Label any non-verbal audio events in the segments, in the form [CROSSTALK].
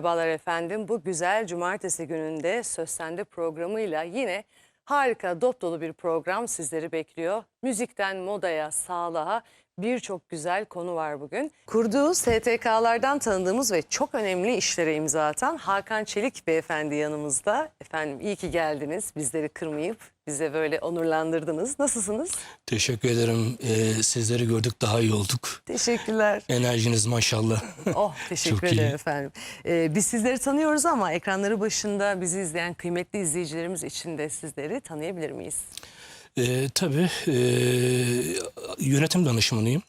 Merhabalar efendim. Bu güzel cumartesi gününde Söz Sende programıyla yine harika dop dolu bir program sizleri bekliyor. Müzikten modaya, sağlığa birçok güzel konu var bugün. Kurduğu STK'lardan tanıdığımız ve çok önemli işlere imza atan Hakan Çelik beyefendi yanımızda. Efendim iyi ki geldiniz. Bizleri kırmayıp bize böyle onurlandırdınız. Nasılsınız? Teşekkür ederim. Ee, sizleri gördük daha iyi olduk. Teşekkürler. Enerjiniz maşallah. Oh [LAUGHS] teşekkür Çok iyi. ederim efendim. Ee, biz sizleri tanıyoruz ama ekranları başında bizi izleyen kıymetli izleyicilerimiz için de sizleri tanıyabilir miyiz? Ee, tabii ee, yönetim danışmanıyım.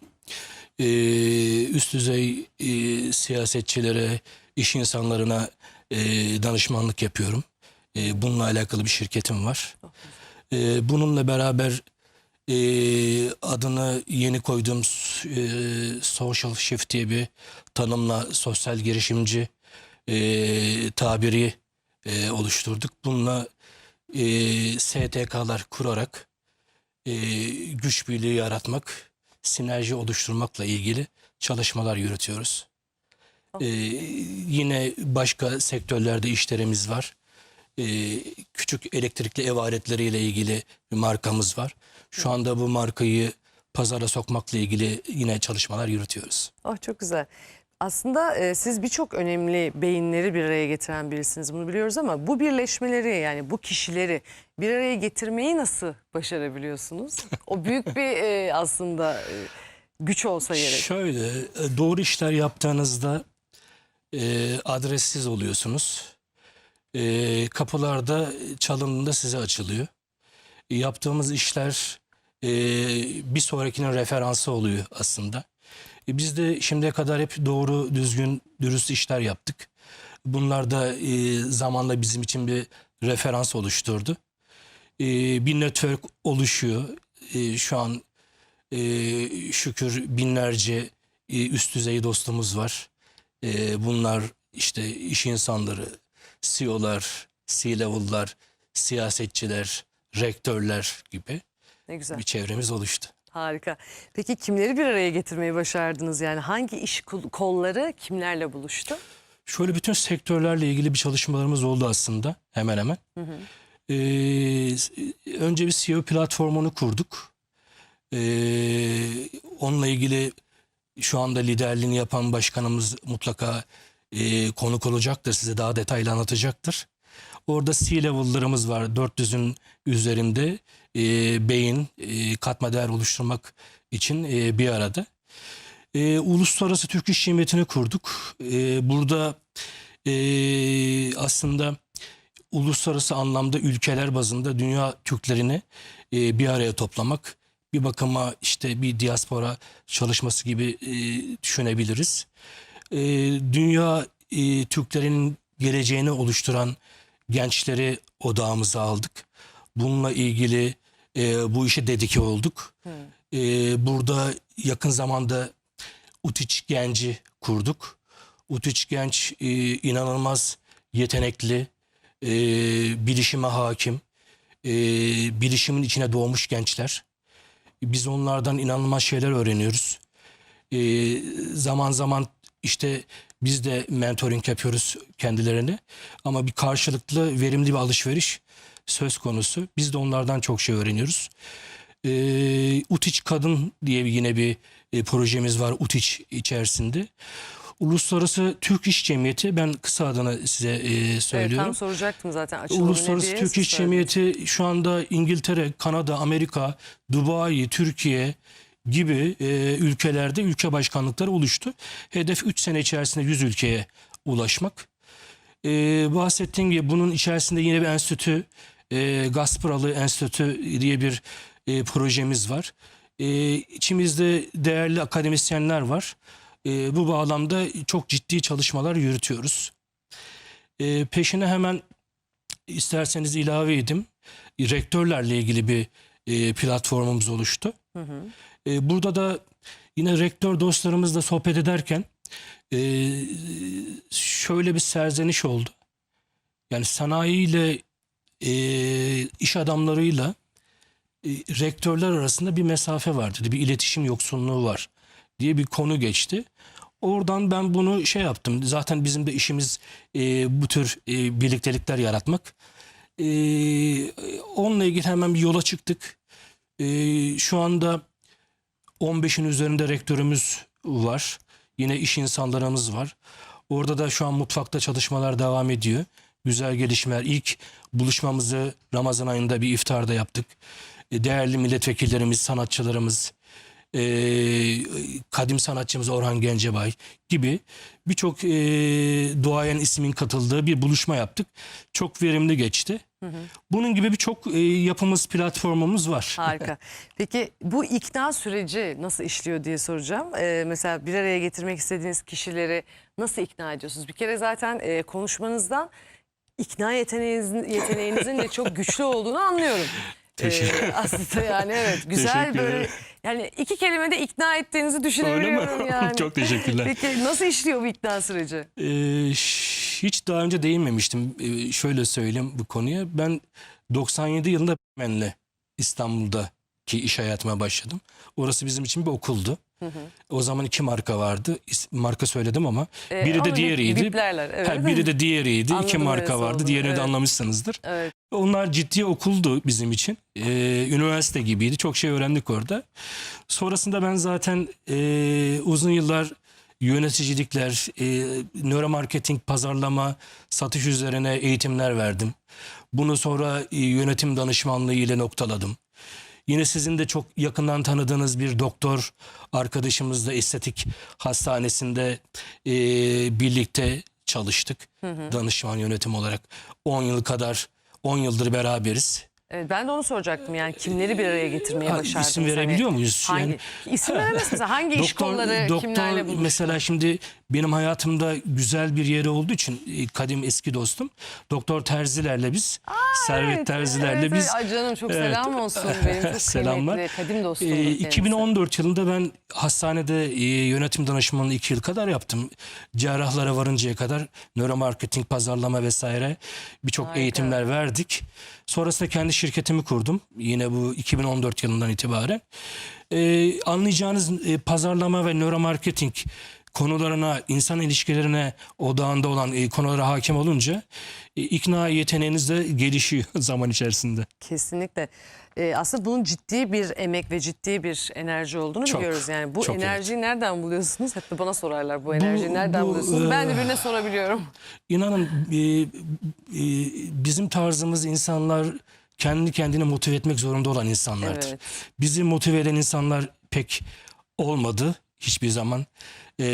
Ee, üst düzey ee, siyasetçilere, iş insanlarına ee, danışmanlık yapıyorum. Bununla alakalı bir şirketim var. Ee, bununla beraber ee, adını yeni koyduğum ee, Social Shift diye bir tanımla sosyal girişimci ee, tabiri ee, oluşturduk. Bununla ee, STK'lar kurarak ee, güç birliği yaratmak, sinerji oluşturmakla ilgili çalışmalar yürütüyoruz. Ee, yine başka sektörlerde işlerimiz var. Ee, küçük elektrikli ev aletleriyle ilgili bir markamız var. Şu anda bu markayı pazara sokmakla ilgili yine çalışmalar yürütüyoruz. Oh çok güzel. Aslında e, siz birçok önemli beyinleri bir araya getiren birisiniz bunu biliyoruz ama bu birleşmeleri yani bu kişileri bir araya getirmeyi nasıl başarabiliyorsunuz? O büyük bir e, aslında e, güç olsa gerek. Şöyle e, doğru işler yaptığınızda e, adressiz oluyorsunuz. E, kapılarda çalındığında size açılıyor. E, yaptığımız işler e, bir sonrakinin referansı oluyor aslında. E, biz de şimdiye kadar hep doğru, düzgün, dürüst işler yaptık. Bunlar da e, zamanla bizim için bir referans oluşturdu. E, bir network oluşuyor. E, şu an e, şükür binlerce e, üst düzey dostumuz var. E, bunlar işte iş insanları, CEO'lar, C-level'lar, siyasetçiler, rektörler gibi Ne güzel. bir çevremiz oluştu. Harika. Peki kimleri bir araya getirmeyi başardınız? Yani hangi iş kol- kolları kimlerle buluştu? Şöyle bütün sektörlerle ilgili bir çalışmalarımız oldu aslında hemen hemen. Ee, önce bir CEO platformunu kurduk. Ee, onunla ilgili şu anda liderliğini yapan başkanımız mutlaka e, konuk olacaktır. Size daha detaylı anlatacaktır. Orada C-level'larımız var. 400'ün üzerinde e, beyin e, katma değer oluşturmak için e, bir arada. E, Uluslararası Türk İş Cemiyeti'ni kurduk. E, burada e, aslında uluslararası anlamda ülkeler bazında dünya Türklerini e, bir araya toplamak bir bakıma işte bir diaspora çalışması gibi e, düşünebiliriz. E, dünya e, Türklerinin geleceğini oluşturan gençleri odağımıza aldık. Bununla ilgili e, bu işe dedike olduk. E, burada yakın zamanda Utiç Genci kurduk. Utiç Genç e, inanılmaz yetenekli, e, bilişime hakim, e, bilişimin içine doğmuş gençler. Biz onlardan inanılmaz şeyler öğreniyoruz. E, zaman zaman işte biz de mentoring yapıyoruz kendilerine. Ama bir karşılıklı verimli bir alışveriş söz konusu. Biz de onlardan çok şey öğreniyoruz. E, Utiç Kadın diye yine bir e, projemiz var Utiç içerisinde. Uluslararası Türk İş Cemiyeti ben kısa adını size e, Evet, söylüyorum. tam soracaktım zaten. Açılımı Uluslararası Türk İş. Cemiyeti şu anda İngiltere, Kanada, Amerika, Dubai, Türkiye gibi e, ülkelerde ülke başkanlıkları oluştu. Hedef 3 sene içerisinde 100 ülkeye ulaşmak. E, bahsettiğim gibi bunun içerisinde yine bir enstitü, e, Gasparalı Enstitü diye bir e, projemiz var. E, içimizde değerli akademisyenler var. E, bu bağlamda çok ciddi çalışmalar yürütüyoruz. E, peşine hemen isterseniz ilave edeyim. Rektörlerle ilgili bir e, platformumuz oluştu. E, burada da yine rektör dostlarımızla sohbet ederken e, şöyle bir serzeniş oldu. Yani sanayiyle e, iş adamlarıyla e, rektörler arasında bir mesafe var dedi. Bir iletişim yoksunluğu var diye bir konu geçti. Oradan ben bunu şey yaptım. Zaten bizim de işimiz e, bu tür e, birliktelikler yaratmak. E, onunla ilgili hemen bir yola çıktık. E, şu anda 15'in üzerinde rektörümüz var. Yine iş insanlarımız var. Orada da şu an mutfakta çalışmalar devam ediyor. Güzel gelişmeler. İlk buluşmamızı Ramazan ayında bir iftarda yaptık. E, Değerli milletvekillerimiz, sanatçılarımız, e, kadim sanatçımız Orhan Gencebay gibi birçok e, duayen ismin katıldığı bir buluşma yaptık. Çok verimli geçti. Bunun gibi birçok e, yapımız, platformumuz var. Harika. [LAUGHS] Peki bu ikna süreci nasıl işliyor diye soracağım. Ee, mesela bir araya getirmek istediğiniz kişileri nasıl ikna ediyorsunuz? Bir kere zaten e, konuşmanızdan ikna yeteneğinizin, yeteneğinizin de çok güçlü olduğunu anlıyorum. Teşekkür- Ee, aslında yani evet güzel böyle. Yani iki kelimede ikna ettiğinizi düşünebiliyorum [LAUGHS] yani. Çok teşekkürler. Peki nasıl işliyor bu ikna süreci? Ee, hiç daha önce değinmemiştim. Ee, şöyle söyleyeyim bu konuya. Ben 97 yılında Men'le İstanbul'daki iş hayatıma başladım. Orası bizim için bir okuldu. O zaman iki marka vardı. Marka söyledim ama Ee, biri de diğeriydi. biplerler, evet. Ha, biri de diğeriydi. iki Anladım marka neresi vardı. Diğerini evet. de anlamışsınızdır. Evet. Onlar ciddi okuldu bizim için. Ee, üniversite gibiydi. Çok şey öğrendik orada. Sonrasında ben zaten e, uzun yıllar yöneticilikler, e, nöromarketing, pazarlama, satış üzerine eğitimler verdim. Bunu sonra e, yönetim danışmanlığı ile noktaladım. Yine sizin de çok yakından tanıdığınız bir doktor arkadaşımızla estetik hastanesinde e, birlikte çalıştık. Danışman yönetim olarak 10 yıl kadar 10 yıldır beraberiz. Evet, ben de onu soracaktım yani kimleri bir araya getirmeye Ha, başardınız? isim verebiliyor Hani muyuz? Hangi, Yani- isim veremez misin? Hangi iş kolları kimlerle buluştu? mesela şimdi benim hayatımda güzel bir yeri olduğu için e, kadim eski dostum Doktor Terzilerle biz Servet Evet, Terzilerle evet, biz. Ay canım çok Evet. selam olsun benim çok [LAUGHS] Selamlar. kadim dostum. Ee, 2014 yılında ben hastanede e, yönetim danışmanlığı 2 yıl kadar yaptım. Cerrahlara varıncaya kadar nöromarketing, pazarlama vesaire birçok eğitimler verdik. Sonrasında kendi şirketimi kurdum. Yine bu 2014 yılından itibaren. Ee, anlayacağınız e, pazarlama ve nöromarketing konularına, insan ilişkilerine odağında olan e, konulara hakim olunca e, ikna yeteneğiniz de gelişiyor [LAUGHS] zaman içerisinde. Kesinlikle. Ee, aslında bunun ciddi bir emek ve ciddi bir enerji olduğunu Çok, biliyoruz. Yani bu çok, enerjiyi nereden buluyorsunuz? Hep de bana sorarlar bu enerjiyi nereden bu, buluyorsunuz? Ben de e, birine sorabiliyorum. İnanın e, e, bizim tarzımız insanlar kendi kendine motive etmek zorunda olan insanlardır. Evet. Bizi motive eden insanlar pek olmadı hiçbir zaman. E,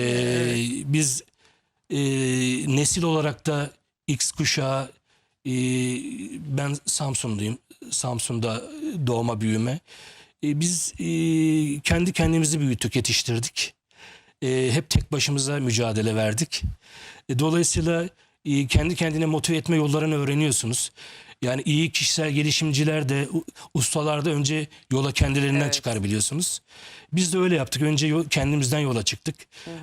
Biz e, nesil olarak da X kuşağı e, ben Samsunluyum. Samsun'da doğma büyüme. E, biz e, kendi kendimizi büyüttük, yetiştirdik. E, hep tek başımıza mücadele verdik. E, dolayısıyla e, kendi kendine motive etme yollarını öğreniyorsunuz. Yani iyi kişisel gelişimciler de ustalar da önce yola kendilerinden Evet. çıkar biliyorsunuz. Biz de öyle yaptık. Önce yol- kendimizden yola çıktık.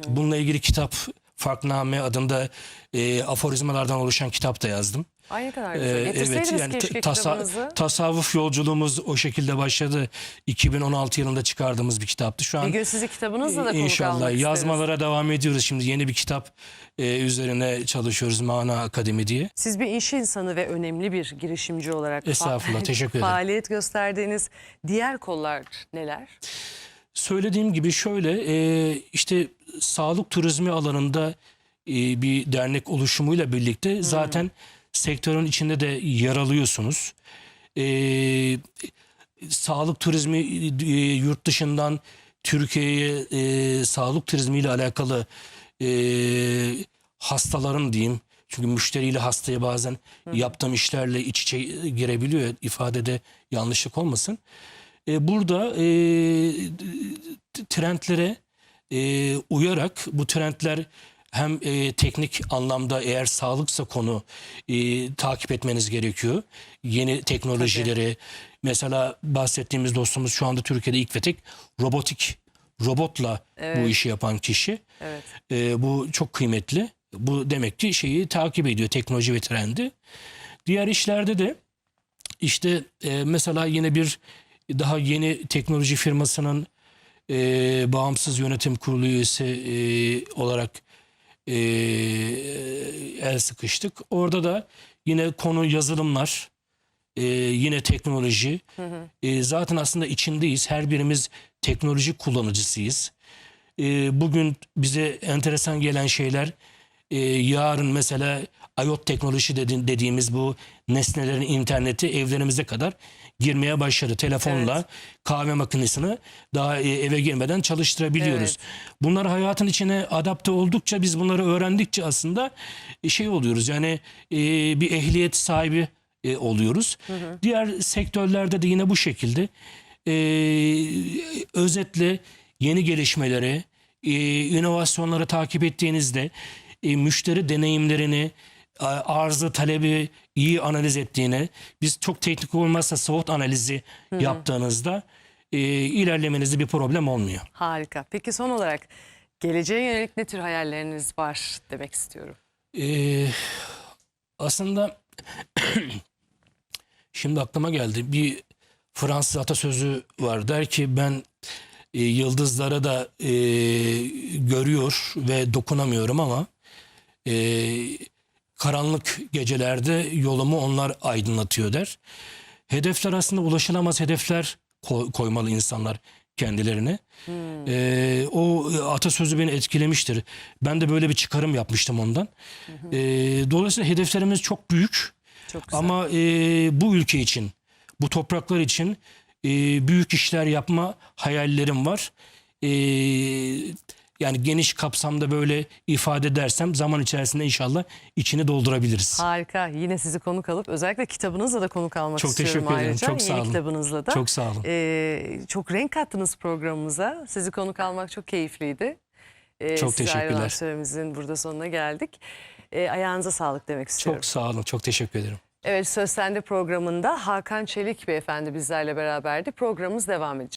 Bununla ilgili kitap Farkname adında e, aforizmalardan oluşan kitap da yazdım. Ay ne kadar güzel. Ee, Getirseydiniz yani keşke tasa- tasavvuf yolculuğumuz o şekilde başladı. 2016 yılında çıkardığımız bir kitaptı. Şu Bir an gün sizi kitabınızla da konuk inşallah almak isteriz. yazmalara devam ediyoruz. Şimdi yeni bir kitap e, üzerine çalışıyoruz Mana Akademi diye. Siz bir iş insanı ve önemli bir girişimci olarak Estağfurullah, teşekkür ederim. faaliyet gösterdiğiniz diğer kollar neler? Söylediğim gibi şöyle e, işte sağlık turizmi alanında e, bir dernek oluşumuyla birlikte zaten sektörün içinde de yer alıyorsunuz. E, sağlık turizmi e, yurt dışından Türkiye'ye e, sağlık turizmiyle alakalı e, hastaların diyeyim çünkü müşteriyle hastaya bazen yaptığım işlerle iç içe girebiliyor ifadede yanlışlık olmasın. E, burada e, trendlere e, uyarak bu trendler hem e, teknik anlamda eğer sağlıksa konu e, takip etmeniz gerekiyor. Yeni teknolojileri mesela bahsettiğimiz dostumuz şu anda Türkiye'de ilk ve tek robotik robotla bu Evet. işi yapan kişi. Evet. E, bu çok kıymetli. Bu demek ki şeyi takip ediyor teknoloji ve trendi. Diğer işlerde de işte e, mesela yine bir daha yeni teknoloji firmasının e, bağımsız yönetim kurulu üyesi e, olarak e, el sıkıştık. Orada da yine konu yazılımlar, e, yine teknoloji. E, zaten aslında içindeyiz. Her birimiz teknoloji kullanıcısıyız. E, bugün bize enteresan gelen şeyler e, yarın mesela IoT teknoloji dedi- dediğimiz bu nesnelerin interneti evlerimize kadar girmeye başladı. Telefonla Evet. kahve makinesini daha e, eve girmeden çalıştırabiliyoruz. Evet. Bunlar hayatın içine adapte oldukça biz bunları öğrendikçe aslında e, şey oluyoruz yani e, bir ehliyet sahibi oluyoruz. Diğer sektörlerde de yine bu şekilde özetle yeni gelişmeleri, inovasyonları takip ettiğinizde müşteri deneyimlerini, arzı talebi iyi analiz ettiğini, biz çok teknik olmazsa SWOT analizi yaptığınızda e, ilerlemenizde bir problem olmuyor. Harika. Peki son olarak geleceğe yönelik ne tür hayalleriniz var demek istiyorum. Ee, aslında [CLEARS THROAT] şimdi aklıma geldi. Bir Fransız atasözü var. Der ki ben e, yıldızlara da e, görüyor ve dokunamıyorum ama e, karanlık gecelerde yolumu onlar aydınlatıyor der. Hedefler aslında ulaşılamaz hedefler ko- koymalı insanlar kendilerine. Ee, o atasözü beni etkilemiştir. Ben de böyle bir çıkarım yapmıştım ondan. Ee, dolayısıyla hedeflerimiz çok büyük. Çok güzel. Ama e, bu ülke için, bu topraklar için e, büyük işler yapma hayallerim var. E, yani geniş kapsamda böyle ifade edersem zaman içerisinde inşallah içini doldurabiliriz. Harika. Yine sizi konuk alıp özellikle kitabınızla da konuk almak Çok istiyorum teşekkür ederim. ayrıca. Çok sağ Yeni olun. kitabınızla da. Çok sağ olun. Ee, çok renk kattınız programımıza. Sizi konuk almak çok keyifliydi. Ee, Çok size teşekkürler. süremizin burada sonuna geldik. Ee, ayağınıza sağlık demek istiyorum. Çok sağ olun. Çok teşekkür ederim. Evet Söz Sende programında Hakan Çelik beyefendi bizlerle beraberdi. Programımız devam edecek.